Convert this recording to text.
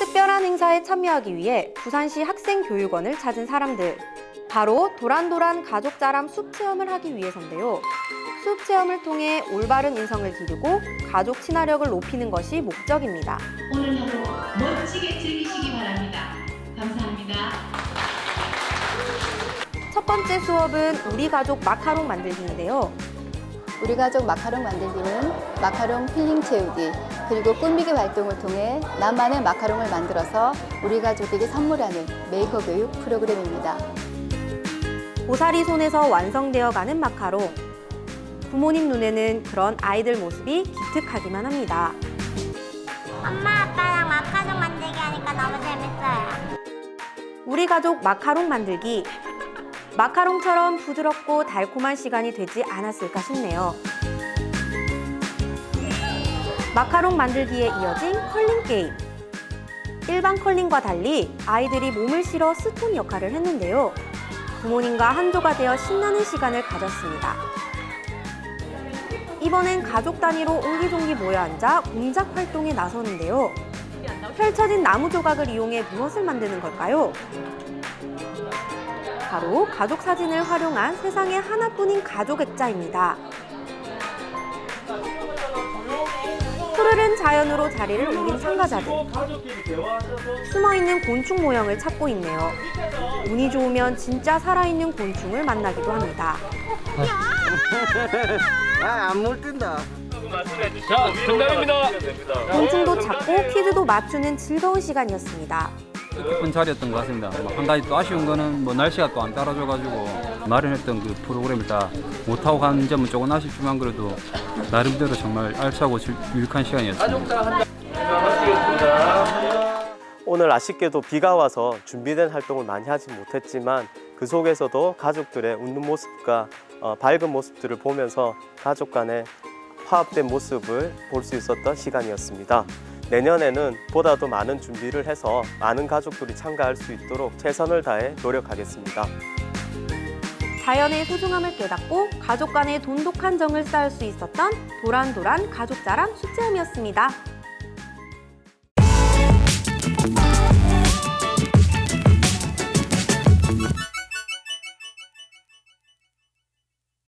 특별한 행사에 참여하기 위해 부산시 학생교육원을 찾은 사람들. 바로 도란도란 가족자랑 숲 체험을 하기 위해서인데요. 숲 체험을 통해 올바른 인성을 기르고 가족 친화력을 높이는 것이 목적입니다. 오늘 하루 멋지게 즐기시기 바랍니다. 감사합니다. 첫 번째 수업은 우리 가족 마카롱 만들기인데요. 우리 가족 마카롱 만들기는 마카롱 필링 채우기 그리고 꾸미기 활동을 통해 나만의 마카롱을 만들어서 우리 가족에게 선물하는 메이커 교육 프로그램입니다. 고사리 손에서 완성되어 가는 마카롱. 부모님 눈에는 그런 아이들 모습이 기특하기만 합니다. 엄마 아빠랑 마카롱 만들기 하니까 너무 재밌어요. 우리 가족 마카롱 만들기. 마카롱처럼 부드럽고 달콤한 시간이 되지 않았을까 싶네요. 마카롱 만들기에 이어진 컬링 게임. 일반 컬링과 달리 아이들이 몸을 실어 스톤 역할을 했는데요. 부모님과 한조가 되어 신나는 시간을 가졌습니다. 이번엔 가족 단위로 옹기종기 모여 앉아 공작 활동에 나서는데요. 펼쳐진 나무 조각을 이용해 무엇을 만드는 걸까요? 바로 가족 사진을 활용한 세상에 하나뿐인 가족 액자입니다. 푸르른 자연으로 자리를 옮긴 참가자들. 숨어있는 곤충 모형을 찾고 있네요. 운이 좋으면 진짜 살아있는 곤충을 만나기도 합니다. 아, 안 물뜬다. 자, 정답입니다. 곤충도 찾고 퀴즈도 맞추는 즐거운 시간이었습니다. 뜻깊은 자리였던 것 같습니다. 뭐한 가지 또 아쉬운 거는 뭐 날씨가 또 안 따라줘가지고 마련했던 그 프로그램을 다 못하고 간 점은 조금 아쉽지만 그래도 나름대로 정말 알차고 즐- 유익한 시간이었습니다. 오늘 아쉽게도 비가 와서 준비된 활동을 많이 하지 못했지만 그 속에서도 가족들의 웃는 모습과 어, 밝은 모습들을 보면서 가족 간의 화합된 모습을 볼 수 있었던 시간이었습니다. 내년에는 보다도 많은 준비를 해서 많은 가족들이 참가할 수 있도록 최선을 다해 노력하겠습니다. 자연의 소중함을 깨닫고 가족 간의 돈독한 정을 쌓을 수 있었던 도란도란 가족자랑 숫체험이었습니다.